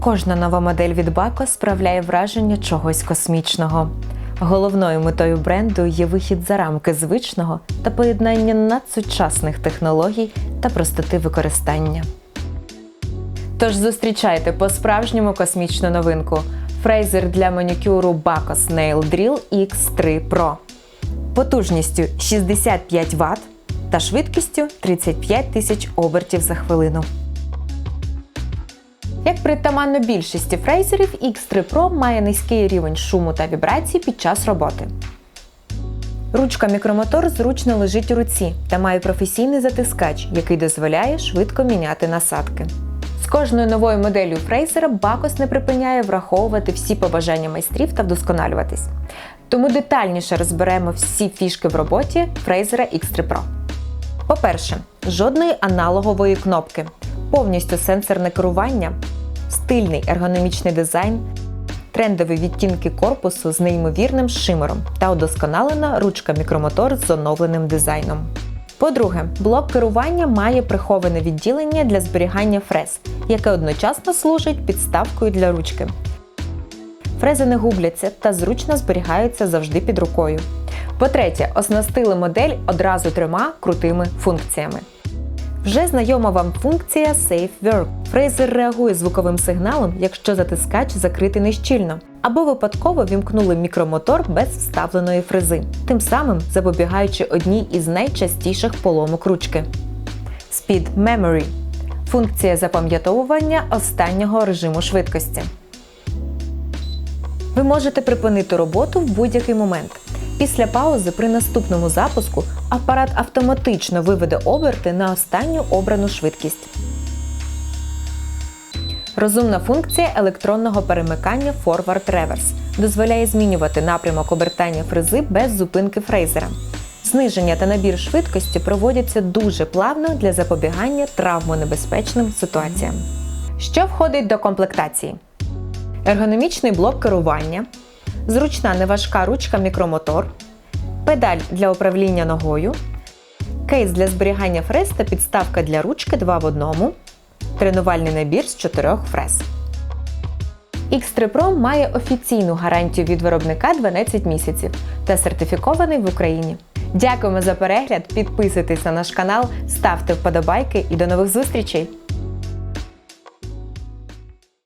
Кожна нова модель від Бако справляє враження чогось космічного. Головною метою бренду є вихід за рамки звичного та поєднання надсучасних технологій та простоти використання. Тож зустрічайте по-справжньому космічну новинку фрейзер для манікюру Bacos Nail Drill X3 Pro потужністю 65 Вт та швидкістю 35 тисяч обертів за хвилину. Як притаманно більшості фрейзерів, X3 Pro має низький рівень шуму та вібрацій під час роботи. Ручка мікромотор зручно лежить у руці та має професійний затискач, який дозволяє швидко міняти насадки. З кожною новою моделлю фрейзера Бакос не припиняє враховувати всі побажання майстрів та вдосконалюватись. Тому детальніше розберемо всі фішки в роботі фрейзера X3 Pro. По-перше, жодної аналогової кнопки, повністю сенсорне керування, стильний ергономічний дизайн, трендові відтінки корпусу з неймовірним шимером та удосконалена ручка мікромотор з оновленим дизайном. По-друге, блок керування має приховане відділення для зберігання фрез, яке одночасно служить підставкою для ручки. Фрези не губляться та зручно зберігаються завжди під рукою. По-третє, оснастили модель одразу трьома крутими функціями. Вже знайома вам функція Safe Work. Фрезер реагує звуковим сигналом, якщо затискач закритий нещільно, або випадково вімкнули мікромотор без вставленої фрези, тим самим запобігаючи одній із найчастіших поломок ручки. Speed Memory функція запам'ятовування останнього режиму швидкості. Ви можете припинити роботу в будь-який момент. Після паузи при наступному запуску апарат автоматично виведе оберти на останню обрану швидкість. Розумна функція електронного перемикання Forward Reverse дозволяє змінювати напрямок обертання фрези без зупинки фрейзера. Зниження та набір швидкості проводяться дуже плавно для запобігання травмонебезпечним ситуаціям. Що входить до комплектації? Ергономічний блок керування, зручна неважка ручка мікромотор, педаль для управління ногою, кейс для зберігання фрез та підставка для ручки 2 в 1, тренувальний набір з чотирьох фрез. X3 Pro має офіційну гарантію від виробника 12 місяців та сертифікований в Україні. Дякуємо за перегляд, підписуйтесь на наш канал, ставте вподобайки і до нових зустрічей!